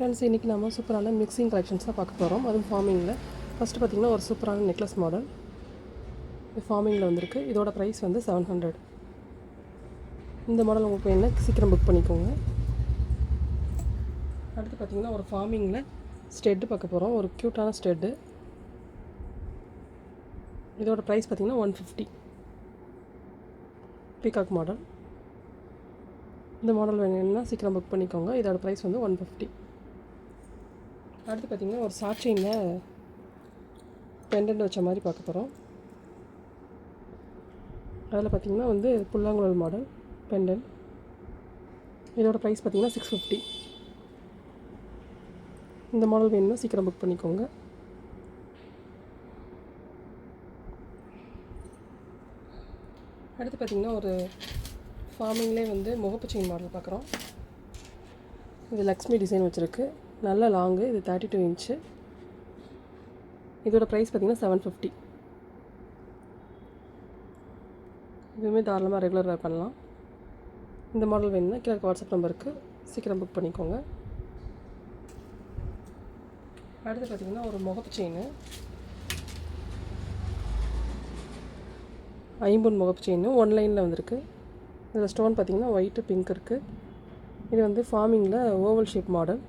Friends இன்றைக்கி நம்ம சூப்பரான மிக்சிங் கலெக்ஷன்ஸ் தான் பார்க்க போகிறோம் அதுவும் ஃபார்மிங்கில் ஃபஸ்ட்டு பார்த்திங்கன்னா ஒரு சூப்பரான நெக்லஸ் மாடல் இது ஃபார்மிங்கில் வந்திருக்கு. இதோட ப்ரைஸ் வந்து செவன் ஹண்ட்ரட் இந்த மாடல் உங்களுக்கு என்ன? சீக்கிரம் புக் பண்ணிக்கோங்க. அடுத்து பார்த்திங்கன்னா ஒரு ஃபார்மிங்கில் ஸ்டெட்டு பார்க்க போகிறோம் ஒரு க்யூட்டான ஸ்டெட்டு இதோட ப்ரைஸ் பார்த்திங்கன்னா ஒன் ஃபிஃப்டி பீகாக் மாடல் இந்த மாடல் வேணும்னா சீக்கிரம் புக் பண்ணிக்கோங்க. இதோட ப்ரைஸ் வந்து ஒன் ஃபிஃப்டி அடுத்து பார்த்திங்கன்னா ஒரு சாட்சியில் பெண்டன்ட் வச்ச மாதிரி பார்க்க போகிறோம் அதில் பார்த்திங்கன்னா வந்து புல்லாங்குழல் மாடல் பெண்டன் இதோட ப்ரைஸ் பார்த்திங்கன்னா சிக்ஸ் ஃபிஃப்டி இந்த மாடல் வேணும்னா சீக்கிரம் புக் பண்ணிக்கோங்க. அடுத்து பார்த்திங்கன்னா ஒரு ஃபார்மிங்லேயே வந்து முகப்பு செயின் மாடல் பார்க்குறோம். இது லக்ஷ்மி டிசைன் வச்சுருக்கு. நல்ல லாங்கு இது தேர்ட்டி டூ இன்ச்சு இதோட ப்ரைஸ் பார்த்திங்கன்னா செவன் ஃபிஃப்டி இதுவுமே தாராளமாக ரெகுலர் வேர் பண்ணலாம். இந்த மாடல் வேணும்னா கீழே வாட்ஸ்அப் நம்பருக்கு சீக்கிரம் புக் பண்ணிக்கோங்க. அடுத்து பார்த்திங்கன்னா ஒரு முகப்பு செயின் ஐம்பொன் முகப்பு செயின் ஒன் லைனில் வந்திருக்கு. இதில் ஸ்டோன் பார்த்திங்கன்னா ஒயிட்டு பிங்க் இருக்குது இது வந்து ஃபார்மிங்கில் ஓவல் ஷேப் மாடல்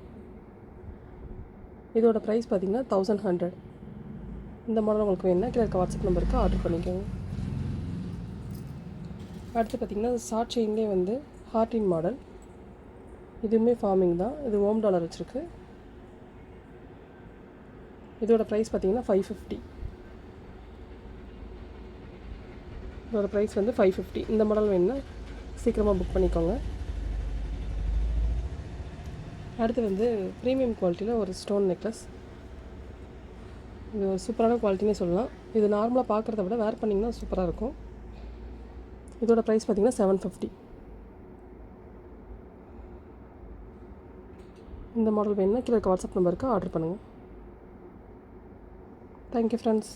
இதோட ப்ரைஸ் பார்த்திங்கன்னா தௌசண்ட் ஹண்ட்ரட் இந்த மாடல் உங்களுக்கு வேணுன்னா கீழே இருக்க வாட்ஸ்அப் நம்பருக்கு ஆர்டர் பண்ணிக்கோங்க. அடுத்து பார்த்திங்கன்னா ஷார்ட் செயின்லேயே வந்து ஹார்டின் மாடல் இதுவுமே ஃபார்மிங் தான். இது ஓம் டாலர் வச்சுருக்கு. இதோட ப்ரைஸ் பார்த்திங்கன்னா ஃபைவ் ஃபிஃப்டி இதோட ப்ரைஸ் வந்து ஃபைவ் ஃபிஃப்டி இந்த மாடல் வேணுன்னா சீக்கிரமாக புக் பண்ணிக்கோங்க. அடுத்து வந்து ப்ரீமியம் குவாலிட்டியில் ஒரு ஸ்டோன் நெக்லஸ் இது ஒரு சூப்பரான குவாலிட்டினே சொல்லலாம். இது நார்மலாக பார்க்குறத விட வேர் பண்ணிங்கன்னா சூப்பராக இருக்கும். இதோட ப்ரைஸ் பார்த்திங்கன்னா செவன் ஃபிஃப்டி இந்த மாடல் வேணுன்னா கீழே வாட்ஸ்அப் நம்பருக்கு ஆர்டர் பண்ணுங்கள் தேங்க்யூ ஃப்ரெண்ட்ஸ்